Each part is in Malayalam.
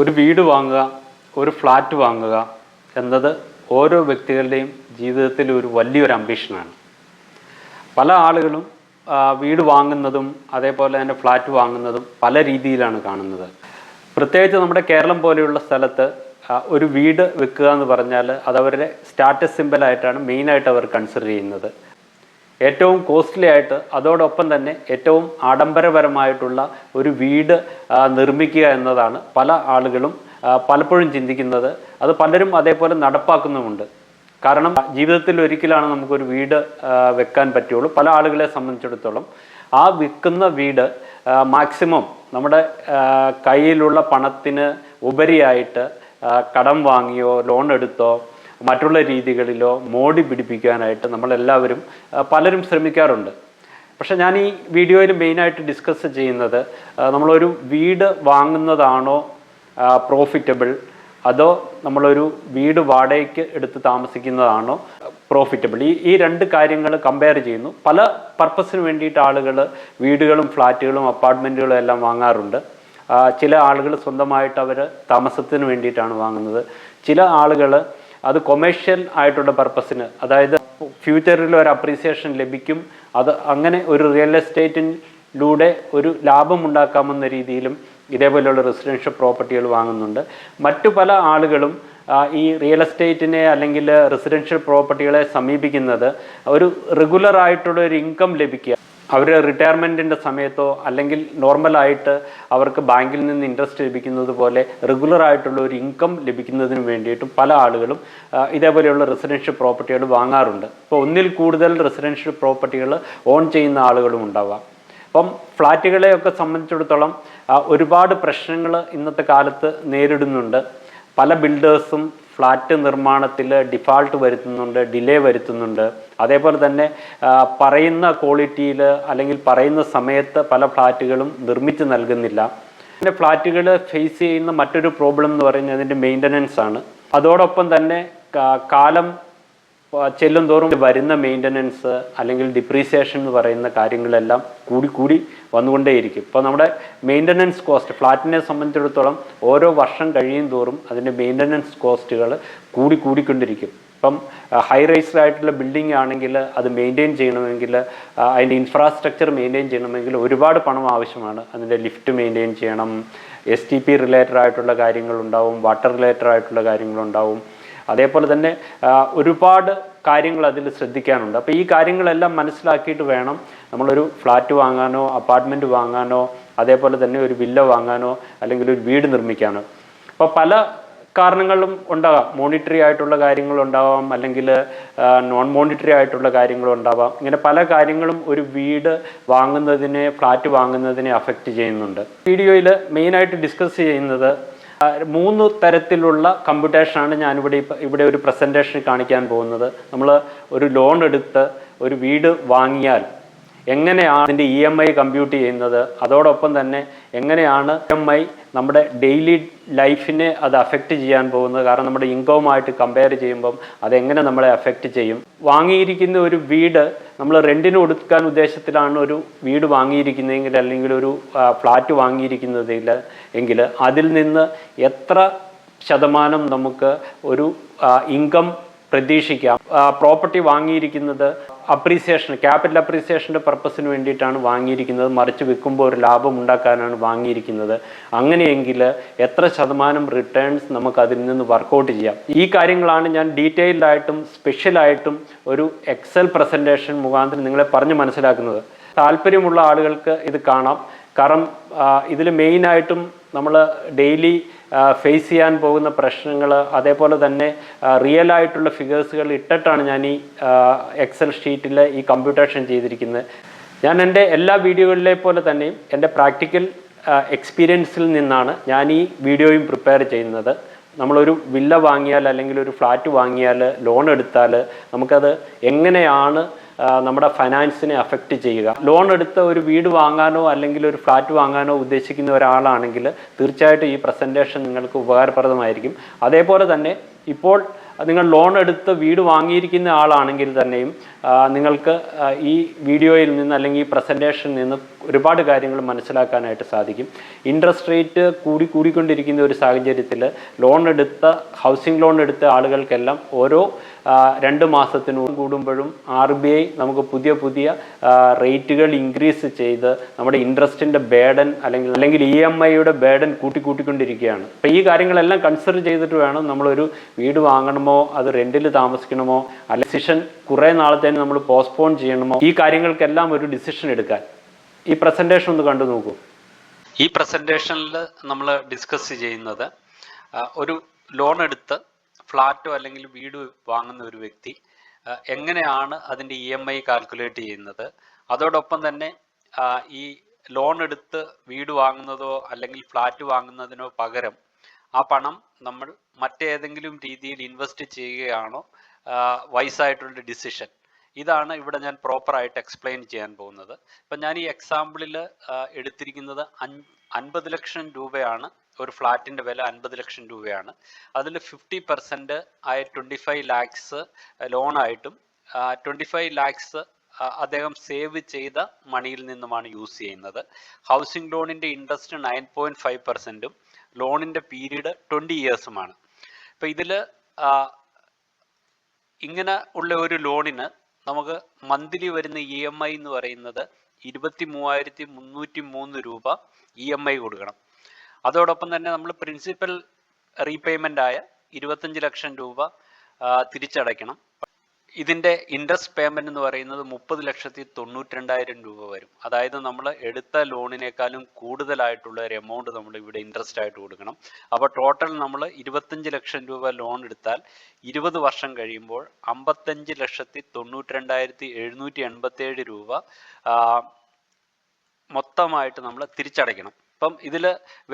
ഒരു വീട് വാങ്ങുക ഒരു ഫ്ലാറ്റ് വാങ്ങുക എന്നത് ഓരോ വ്യക്തികളുടെയും ജീവിതത്തിൽ ഒരു വലിയൊരു അംബീഷനാണ് പല ആളുകളും വീട് വാങ്ങുന്നതും അതേപോലെ തന്നെ ഫ്ലാറ്റ് വാങ്ങുന്നതും പല രീതിയിലാണ് കാണുന്നത്. പ്രത്യേകിച്ച് നമ്മുടെ കേരളം പോലെയുള്ള സ്ഥലത്ത് ഒരു വീട് വെക്കുക എന്ന് പറഞ്ഞാൽ അത് അവരുടെ സ്റ്റാറ്റസ് സിമ്പലായിട്ടാണ് മെയിനായിട്ട് അവർ കൺസിഡർ ചെയ്യുന്നത്. ഏറ്റവും കോസ്റ്റ്ലി ആയിട്ട് അതോടൊപ്പം തന്നെ ഏറ്റവും ആഡംബരപരമായിട്ടുള്ള ഒരു വീട് നിർമ്മിക്കുക എന്നതാണ് പല ആളുകളും പലപ്പോഴും ചിന്തിക്കുന്നത്. അത് പലരും അതേപോലെ നടപ്പാക്കുന്നുമുണ്ട്. കാരണം ജീവിതത്തിൽ ഒരിക്കലാണ് നമുക്കൊരു വീട് വെക്കാൻ പറ്റുള്ളൂ. പല ആളുകളെ സംബന്ധിച്ചിടത്തോളം ആ വിൽക്കുന്ന വീട് മാക്സിമം നമ്മുടെ കയ്യിലുള്ള പണത്തിന് ഉപരിയായിട്ട് കടം വാങ്ങിയോ ലോൺ എടുത്തോ മറ്റുള്ള രീതികളിലോ മോടി പിടിപ്പിക്കാനായിട്ട് നമ്മളെല്ലാവരും പലരും ശ്രമിക്കാറുണ്ട്. പക്ഷേ ഞാൻ ഈ വീഡിയോയിൽ മെയിനായിട്ട് ഡിസ്കസ് ചെയ്യുന്നത് നമ്മളൊരു വീട് വാങ്ങുന്നതാണോ പ്രോഫിറ്റബിൾ അതോ നമ്മളൊരു വീട് വാടകയ്ക്ക് എടുത്ത് താമസിക്കുന്നതാണോ പ്രോഫിറ്റബിൾ ഈ ഈ രണ്ട് കാര്യങ്ങൾ കമ്പയർ ചെയ്യുന്നു. പല പർപ്പസിന് വേണ്ടിയിട്ട് ആളുകൾ വീടുകളും ഫ്ലാറ്റുകളും അപ്പാർട്ട്മെന്റുകളും എല്ലാം വാങ്ങാറുണ്ട്. ചില ആളുകൾ സ്വന്തമായിട്ട് അവർ താമസത്തിന് വേണ്ടിയിട്ടാണ് വാങ്ങുന്നത്. ചില ആളുകൾ അത് കൊമേഴ്ഷ്യൽ ആയിട്ടുള്ള പർപ്പസിന് അതായത് ഫ്യൂച്ചറിൽ ഒരു അപ്രീസിയേഷൻ ലഭിക്കും. അത് അങ്ങനെ ഒരു റിയൽ എസ്റ്റേറ്റിലൂടെ ഒരു ലാഭം ഉണ്ടാക്കാമെന്ന രീതിയിലും ഇതേപോലെയുള്ള റെസിഡൻഷ്യൽ പ്രോപ്പർട്ടികൾ വാങ്ങുന്നുണ്ട്. മറ്റു പല ആളുകളും ഈ റിയൽ എസ്റ്റേറ്റിനെ അല്ലെങ്കിൽ റെസിഡൻഷ്യൽ പ്രോപ്പർട്ടികളെ സമീപിക്കുന്നത് ഒരു റെഗുലർ ആയിട്ടുള്ള ഒരു ഇൻകം ലഭിക്കുക അവർ റിട്ടയർമെന്റിന്റെ സമയത്തോ അല്ലെങ്കിൽ നോർമലായിട്ട് അവർക്ക് ബാങ്കിൽ നിന്ന് ഇൻട്രസ്റ്റ് ലഭിക്കുന്നത് പോലെ റെഗുലർ ആയിട്ടുള്ള ഒരു ഇൻകം ലഭിക്കുന്നതിന് വേണ്ടിയിട്ടും പല ആളുകളും ഇതേപോലെയുള്ള റെസിഡൻഷ്യൽ പ്രോപ്പർട്ടികൾ വാങ്ങാറുണ്ട്. ഇപ്പോൾ ഒന്നിൽ കൂടുതൽ റെസിഡൻഷ്യൽ പ്രോപ്പർട്ടികൾ ഓൺ ചെയ്യുന്ന ആളുകളും ഉണ്ടാവാം. അപ്പം ഫ്ലാറ്റുകളെയൊക്കെ സംബന്ധിച്ചിടത്തോളം ഒരുപാട് പ്രശ്നങ്ങൾ ഇന്നത്തെ കാലത്ത് നേരിടുന്നുണ്ട്. പല ബിൽഡേഴ്സും ഫ്ലാറ്റ് നിർമ്മാണത്തിൽ ഡിഫാൾട്ട് വരുത്തുന്നുണ്ട് ഡിലേ വരുത്തുന്നുണ്ട്. അതേപോലെ തന്നെ പറയുന്ന ക്വാളിറ്റിയിൽ അല്ലെങ്കിൽ പറയുന്ന സമയത്ത് പല ഫ്ലാറ്റുകളും നിർമ്മിച്ച് നൽകുന്നില്ല. പിന്നെ ഫ്ലാറ്റുകൾ ഫേസ് ചെയ്യുന്ന മറ്റൊരു പ്രോബ്ലം എന്ന് പറയുന്നത് അതിന്റെ മെയിന്റനൻസ് ആണ്. അതോടൊപ്പം തന്നെ കാലം ചെല്ലും തോറും വരുന്ന മെയിന്റനൻസ് അല്ലെങ്കിൽ ഡിപ്രീസിയേഷൻ എന്ന് പറയുന്ന കാര്യങ്ങളെല്ലാം കൂടി കൂടി വന്നുകൊണ്ടേയിരിക്കും. ഇപ്പോൾ നമ്മുടെ മെയിന്റനൻസ് കോസ്റ്റ് ഫ്ലാറ്റിനെ സംബന്ധിച്ചിടത്തോളം ഓരോ വർഷം കഴിയും തോറും അതിന്റെ മെയിന്റനൻസ് കോസ്റ്റുകൾ കൂടി കൂടിക്കൊണ്ടിരിക്കും. ഇപ്പം ഹൈ റൈസ്ഡ് ആയിട്ടുള്ള ബിൽഡിംഗ് ആണെങ്കിൽ അത് മെയിന്റെയിൻ ചെയ്യണമെങ്കിൽ അതിന്റെ ഇൻഫ്രാസ്ട്രക്ചർ മെയിന്റെയിൻ ചെയ്യണമെങ്കിൽ ഒരുപാട് പണം ആവശ്യമാണ്. അതിന്റെ ലിഫ്റ്റ് മെയിന്റെയിൻ ചെയ്യണം എസ് ടി പി റിലേറ്റഡ് ആയിട്ടുള്ള കാര്യങ്ങളുണ്ടാവും വാട്ടർ റിലേറ്റഡ് ആയിട്ടുള്ള കാര്യങ്ങളുണ്ടാവും. അതേപോലെ തന്നെ ഒരുപാട് കാര്യങ്ങൾ അതിൽ ശ്രദ്ധിക്കാനുണ്ട്. അപ്പോൾ ഈ കാര്യങ്ങളെല്ലാം മനസ്സിലാക്കിയിട്ട് വേണം നമ്മളൊരു ഫ്ലാറ്റ് വാങ്ങാനോ അപ്പാർട്ട്മെന്റ് വാങ്ങാനോ അതേപോലെ തന്നെ ഒരു വില്ല വാങ്ങാനോ അല്ലെങ്കിൽ ഒരു വീട് നിർമ്മിക്കാനോ. അപ്പോൾ പല കാരണങ്ങളും ഉണ്ടാകാം. മോണിറ്ററി ആയിട്ടുള്ള കാര്യങ്ങളുണ്ടാവാം അല്ലെങ്കിൽ നോൺ മോണിറ്ററി ആയിട്ടുള്ള കാര്യങ്ങളുണ്ടാവാം ഇങ്ങനെ പല കാര്യങ്ങളും ഒരു വീട് വാങ്ങുന്നതിനെ ഫ്ലാറ്റ് വാങ്ങുന്നതിനെ അഫക്റ്റ് ചെയ്യുന്നുണ്ട്. വീഡിയോയിൽ മെയിനായിട്ട് ഡിസ്കസ് ചെയ്യുന്നത് മൂന്ന് തരത്തിലുള്ള കമ്പ്യൂട്ടേഷനാണ് ഞാനിവിടെ ഇവിടെ ഒരു പ്രസന്റേഷൻ കാണിക്കാൻ പോകുന്നത്. നമ്മൾ ഒരു ലോൺ എടുത്ത് ഒരു വീട് വാങ്ങിയാൽ എങ്ങനെയാണ് അതിന്റെ ഇ എം ഐ കമ്പ്യൂട്ട് ചെയ്യുന്നത്? അതോടൊപ്പം തന്നെ എങ്ങനെയാണ് ഇ എം ഐ നമ്മുടെ ഡെയിലി ലൈഫിനെ അത് അഫക്റ്റ് ചെയ്യാൻ പോകുന്നത്. കാരണം നമ്മുടെ ഇൻകവുമായിട്ട് കമ്പയർ ചെയ്യുമ്പം അതെങ്ങനെ നമ്മളെ അഫക്റ്റ് ചെയ്യും. വാങ്ങിയിരിക്കുന്ന ഒരു വീട് നമ്മൾ റെന്റിന് കൊടുക്കാൻ ഉദ്ദേശത്തിലാണ് ഒരു വീട് വാങ്ങിയിരിക്കുന്നതെങ്കിൽ അല്ലെങ്കിൽ ഒരു ഫ്ലാറ്റ് വാങ്ങിയിരിക്കുന്നതിൽ എങ്കിൽ അതിൽ നിന്ന് എത്ര ശതമാനം നമുക്ക് ഒരു ഇൻകം പ്രതീക്ഷിക്കാം. പ്രോപ്പർട്ടി വാങ്ങിയിരിക്കുന്നത് അപ്രീസിയേഷൻ ക്യാപിറ്റൽ അപ്രീസിയേഷന്റെ പർപ്പസിന് വേണ്ടിയിട്ടാണ് വാങ്ങിയിരിക്കുന്നത്. മറിച്ച് വിൽക്കുമ്പോൾ ഒരു ലാഭം ഉണ്ടാക്കാനാണ് വാങ്ങിയിരിക്കുന്നത്. അങ്ങനെയെങ്കിൽ എത്ര ശതമാനം റിട്ടേൺസ് നമുക്ക് അതിൽ നിന്ന് വർക്കൗട്ട് ചെയ്യാം. ഈ കാര്യങ്ങളാണ് ഞാൻ ഡീറ്റെയിൽഡായിട്ടും സ്പെഷ്യലായിട്ടും ഒരു എക്സൽ പ്രസന്റേഷൻ മുഖാന്തരം നിങ്ങളെ പറഞ്ഞ് മനസ്സിലാക്കുന്നത്. താല്പര്യമുള്ള ആളുകൾക്ക് ഇത് കാണാം. കാരണം ഇതിൽ മെയിനായിട്ടും നമ്മൾ ഡെയിലി ഫേസ് ചെയ്യാൻ പോകുന്ന പ്രശ്നങ്ങൾ അതേപോലെ തന്നെ റിയൽ ആയിട്ടുള്ള ഫിഗേഴ്സുകൾ ഇട്ടിട്ടാണ് ഞാൻ ഈ എക്സൽ ഷീറ്റിൽ ഈ കമ്പ്യൂട്ടേഷൻ ചെയ്തിരിക്കുന്നത്. ഞാൻ എന്റെ എല്ലാ വീഡിയോകളിലെ പോലെ തന്നെയും എന്റെ പ്രാക്ടിക്കൽ എക്സ്പീരിയൻസിൽ നിന്നാണ് ഞാൻ ഈ വീഡിയോയും പ്രിപ്പയർ ചെയ്യുന്നത്. നമ്മളൊരു വില്ല വാങ്ങിയാൽ അല്ലെങ്കിൽ ഒരു ഫ്ലാറ്റ് വാങ്ങിയാൽ ലോൺ എടുത്താൽ നമുക്കത് എങ്ങനെയാണ് നമ്മുടെ ഫൈനാൻസിനെ അഫക്റ്റ് ചെയ്യുക. ലോൺ എടുത്ത ഒരു വീട് വാങ്ങാനോ അല്ലെങ്കിൽ ഒരു ഫ്ലാറ്റ് വാങ്ങാനോ ഉദ്ദേശിക്കുന്ന ഒരാളാണെങ്കിൽ തീർച്ചയായിട്ടും ഈ പ്രസന്റേഷൻ നിങ്ങൾക്ക് ഉപകാരപ്രദമായിരിക്കും. അതേപോലെ തന്നെ ഇപ്പോൾ നിങ്ങൾ ലോൺ എടുത്ത് വീട് വാങ്ങിയിരിക്കുന്ന ആളാണെങ്കിൽ തന്നെയും നിങ്ങൾക്ക് ഈ വീഡിയോയിൽ നിന്ന് അല്ലെങ്കിൽ ഈ പ്രസന്റേഷനിൽ നിന്ന് ഒരുപാട് കാര്യങ്ങൾ മനസ്സിലാക്കാനായിട്ട് സാധിക്കും. ഇൻട്രസ്റ്റ് റേറ്റ് കൂടി കൂടിക്കൊണ്ടിരിക്കുന്ന ഒരു സാഹചര്യത്തിൽ ലോൺ എടുത്ത ഹൗസിംഗ് ലോൺ എടുത്ത ആളുകൾക്കെല്ലാം ഓരോ രണ്ട് മാസത്തിനു കൂടുമ്പോഴും ആർ ബി ഐ നമുക്ക് പുതിയ പുതിയ റേറ്റുകൾ ഇൻക്രീസ് ചെയ്ത് നമ്മുടെ ഇൻട്രസ്റ്റിന്റെ ബേഡൻ അല്ലെങ്കിൽ അല്ലെങ്കിൽ ഇ എം ഐയുടെ ബേഡൻ കൂട്ടിക്കൂട്ടിക്കൊണ്ടിരിക്കുകയാണ്. അപ്പോൾ ഈ കാര്യങ്ങളെല്ലാം കൺസിഡർ ചെയ്തിട്ട് വേണം നമ്മളൊരു വീട് വാങ്ങണമോ അത് റെന്റിൽ താമസിക്കണമോ അല്ല ഡിസിഷൻ കുറേ നാളത്തേന് നമ്മൾ പോസ്റ്റ്പോൺ ചെയ്യണമോ ഈ കാര്യങ്ങൾക്കെല്ലാം ഒരു ഡിസിഷൻ എടുക്കാൻ. ഈ പ്രസന്റേഷൻ ഒന്ന് കണ്ടു നോക്കൂ. ഈ പ്രസന്റേഷനിൽ നമ്മൾ ഡിസ്കസ് ചെയ്യുന്നത് ഒരു ലോൺ എടുത്ത് ഫ്ലാറ്റോ അല്ലെങ്കിൽ വീട് വാങ്ങുന്ന ഒരു വ്യക്തി എങ്ങനെയാണ് അതിന്റെ ഇ എം ഐ കാൽക്കുലേറ്റ് ചെയ്യുന്നത്? അതോടൊപ്പം തന്നെ ഈ ലോൺ എടുത്ത് വീട് വാങ്ങുന്നതോ അല്ലെങ്കിൽ ഫ്ലാറ്റ് വാങ്ങുന്നതിനോ പകരം ആ പണം നമ്മൾ മറ്റേതെങ്കിലും രീതിയിൽ ഇൻവെസ്റ്റ് ചെയ്യുകയാണോ? വൈസായിട്ടുള്ള ഡിസിഷൻ ഇതാണ് ഇവിടെ ഞാൻ പ്രോപ്പറായിട്ട് എക്സ്പ്ലെയിൻ ചെയ്യാൻ പോകുന്നത്. ഇപ്പം ഞാൻ ഈ എക്സാമ്പിളിൽ എടുത്തിരിക്കുന്നത് അൻ- അൻപത് ലക്ഷം രൂപയാണ്. ഒരു ഫ്ലാറ്റിന്റെ വില അൻപത് ലക്ഷം രൂപയാണ്. അതിൽ ഫിഫ്റ്റി പെർസെന്റ് ആയ ട്വന്റി ഫൈവ് ലാക്സ് ലോണായിട്ടും ട്വന്റി ഫൈവ് ലാക്സ് അദ്ദേഹം സേവ് ചെയ്ത മണിയിൽ നിന്നുമാണ് യൂസ് ചെയ്യുന്നത്. ഹൗസിംഗ് ലോണിന്റെ ഇൻട്രസ്റ്റ് നയൻ പോയിന്റ് ഫൈവ് പെർസെന്റും ലോണിന്റെ പീരീഡ് ട്വന്റി ഇയേഴ്സുമാണ് ഇപ്പം ഇതിൽ ഇങ്ങനെ ഉള്ള ഒരു ലോണിന് നമുക്ക് മന്ത്ലി വരുന്ന ഇ എം ഐ എന്ന് പറയുന്നത് ഇരുപത്തി മൂവായിരത്തി മുന്നൂറ്റി മൂന്ന് രൂപ ഇ എം ഐ കൊടുക്കണം. അതോടൊപ്പം തന്നെ നമ്മൾ പ്രിൻസിപ്പൽ റീപേയ്മെന്റ് ആയ ഇരുപത്തഞ്ച് ലക്ഷം രൂപ തിരിച്ചടയ്ക്കണം. ഇതിന്റെ ഇൻട്രസ്റ്റ് പേയ്മെന്റ് എന്ന് പറയുന്നത് മുപ്പത് ലക്ഷത്തി തൊണ്ണൂറ്റി രണ്ടായിരം രൂപ വരും. അതായത് നമ്മൾ എടുത്ത ലോണിനേക്കാളും കൂടുതലായിട്ടുള്ള ഒരു എമൗണ്ട് നമ്മൾ ഇവിടെ ഇൻട്രസ്റ്റ് ആയിട്ട് കൊടുക്കണം. അപ്പോൾ ടോട്ടൽ നമ്മൾ ഇരുപത്തഞ്ച് ലക്ഷം രൂപ ലോൺ എടുത്താൽ ഇരുപത് വർഷം കഴിയുമ്പോൾ അമ്പത്തഞ്ച് ലക്ഷത്തി തൊണ്ണൂറ്റി രണ്ടായിരത്തി എഴുന്നൂറ്റി എൺപത്തേഴ് രൂപ മൊത്തമായിട്ട് നമ്മൾ തിരിച്ചടയ്ക്കണം. ഇപ്പം ഇതിൽ